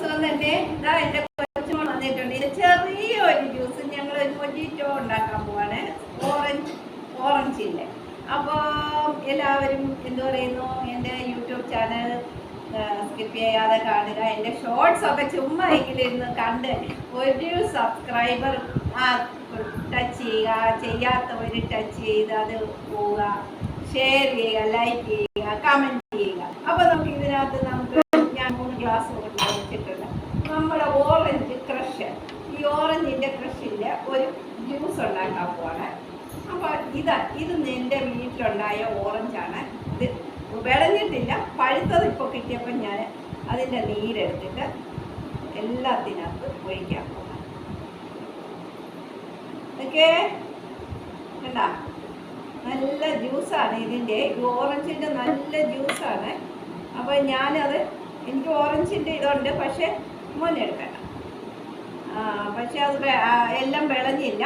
സുഖം തന്നെ ഇതാ എന്റെ കൊച്ചുമോൾ വന്നിട്ടുണ്ട്. ഇത് ചെറിയൊരു ജ്യൂസ്. ഞങ്ങൾ ഒരു മൊജിറ്റോ ഉണ്ടാക്കാൻ പോവാണ്. ഓറഞ്ച് ഓറഞ്ചിന്റെ അപ്പോൾ എല്ലാവരും എന്തു പറയുന്നു? എന്റെ യൂട്യൂബ് ചാനൽ സ്കിപ്പ് ചെയ്യാതെ കാണുക. എന്റെ ഷോർട്സ് ഒക്കെ ചുമ്മാ എങ്കിലിരുന്ന് കണ്ട് ഒരു സബ്സ്ക്രൈബർ ടച്ച് ചെയ്യുക. ചെയ്യാത്തവർ ടച്ച് ചെയ്ത് അത് പോവുക. ഷെയർ ചെയ്യുക ലൈക്ക് ചെയ്യുക കമന്റ് ചെയ്യുക. അപ്പോൾ നമുക്ക് ഇതിനകത്ത് നമുക്ക് ഞാൻ മൂന്ന് ഗ്ലാസ് കൊണ്ട് വെച്ചിട്ടുണ്ട് നമ്മുടെ ഓറഞ്ച് ക്രഷ് ഈ ഓറഞ്ചിന്റെ ക്രഷിന്റെ ഒരു ജ്യൂസ് ഉണ്ടാക്കാൻ പോവാണ് അപ്പോൾ ഇതാ ഇത് എന്റെ വീട്ടിലുണ്ടായ ഓറഞ്ചാണ് ഇത് വിളഞ്ഞിട്ടില്ല പഴുത്തത് ഇപ്പോൾ കിട്ടിയപ്പോൾ ഞാൻ അതിന്റെ നീരെടുത്തിട്ട് എല്ലാത്തിനകത്ത് ഒഴിക്കാൻ പോകാം ഓക്കേ? കണ്ട? നല്ല ജ്യൂസാണ് ഇതിന്റെ ഓറഞ്ചിന്റെ നല്ല ജ്യൂസാണ്. അപ്പോൾ ഞാനത് എനിക്ക് ഓറഞ്ചിന്റെ ഇതുണ്ട് പക്ഷേ മോനെടുക്കണ്ട പക്ഷെ അത് എല്ലാം വിളഞ്ഞില്ല.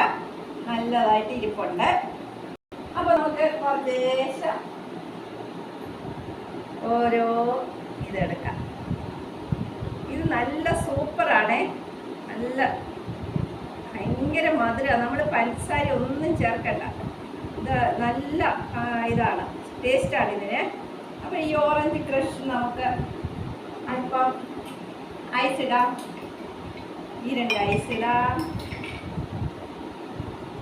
നല്ലതായിട്ട് ഇരിപ്പുണ്ട്. അപ്പോൾ നമുക്ക് കുറച്ച് ഓരോ ഇതെടുക്കാം. ഇത് നല്ല സൂപ്പറാണേ. നല്ല ഭയങ്കര മധുരമാണ് നമ്മൾ പഞ്ചസാര ഒന്നും ചേർക്കണ്ട. ഇത് നല്ല ഇതാണ്. ടേസ്റ്റാണ് ഇതിന്. അപ്പോൾ ഈ ഓറഞ്ച് ക്രഷ് നമുക്ക് അല്പം ഐസ് ഇടാം. ഈ രണ്ട് ഐസ് ഇടാം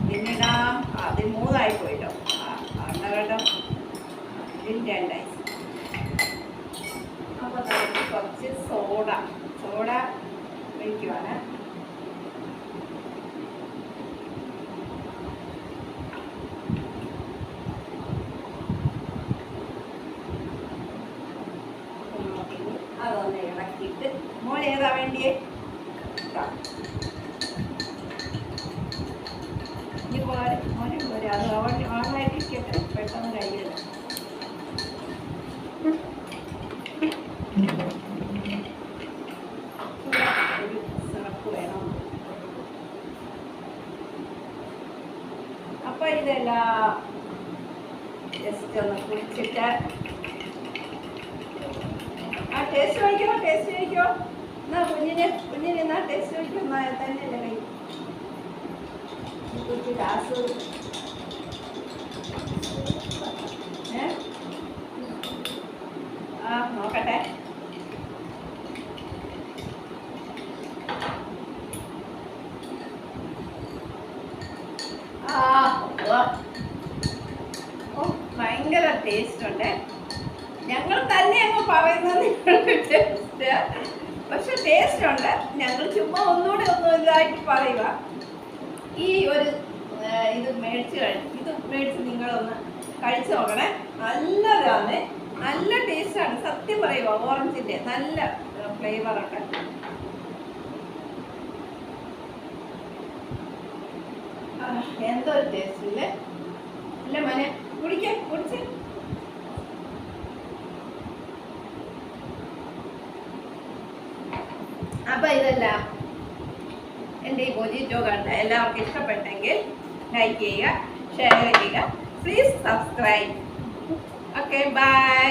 പിന്നിടാം അത് മൂന്നായി പോയിട്ടോ കേട്ടോ? രണ്ട് ഐസ്. അപ്പോൾ നമുക്ക് കുറച്ച് സോഡ. സോഡ ഒഴിക്കുവാണ്. അതൊന്ന് ഇളക്കിയിട്ട്. മോൾ ഏതാ വേണ്ടിയേ? ഇതാ. ഇനി പോരെ മോനെ പോരെ അത് അവൻ പെട്ടെന്ന് വേണം അപ്പൊ ഇതെല്ലാം ജസ്റ്റ് ഒന്ന് കുടിച്ചിട്ട് ആ ടേസ്റ്റ് കഴിക്കോ ടേസ്റ്റ് കഴിക്കോ എന്നാ കുഞ്ഞിനെ കുഞ്ഞിനെ എന്നാ ടേസ്റ്റ് കഴിക്കോ എന്നാ തന്നെ അല്ലേ കഴിക്കും കുട്ടി ഗ്ലാസ് ഏ? ആ നോക്കട്ടെ. ഭയങ്കര ടേസ്റ്റ് ഉണ്ട്. ഞങ്ങൾ തന്നെ അങ്ങ് പറയുന്നത് ടേസ്റ്റ് പക്ഷെ ടേസ്റ്റ് ഉണ്ട്. ഞങ്ങൾ ചുമ്മാ ഒന്നുകൂടെ ഒന്ന് ഇതായിട്ട് പറയുക. ഈ ഒരു ഇത് മേടിച്ച് കഴിഞ്ഞു ഇത് മേടിച്ച് നിങ്ങളൊന്ന് കഴിച്ചു നോക്കണേ. നല്ലതാണ്. നല്ല ടേസ്റ്റാണ് സത്യം പറയുക ഓറഞ്ചിന്റെ നല്ല ഫ്ലേവർ ഉണ്ട് ആ, എന്തോ ഒരു ടേസ്റ്റ് ഇല്ല? അപ്പൊ ഇതെല്ലാം എന്റെ ഈ മൊജിറ്റോ കണ്ട എല്ലാവർക്കും ഇഷ്ടപ്പെട്ടെങ്കിൽ ലൈക്ക് ചെയ്യുക ഷെയർ ചെയ്യുക. Please subscribe okay bye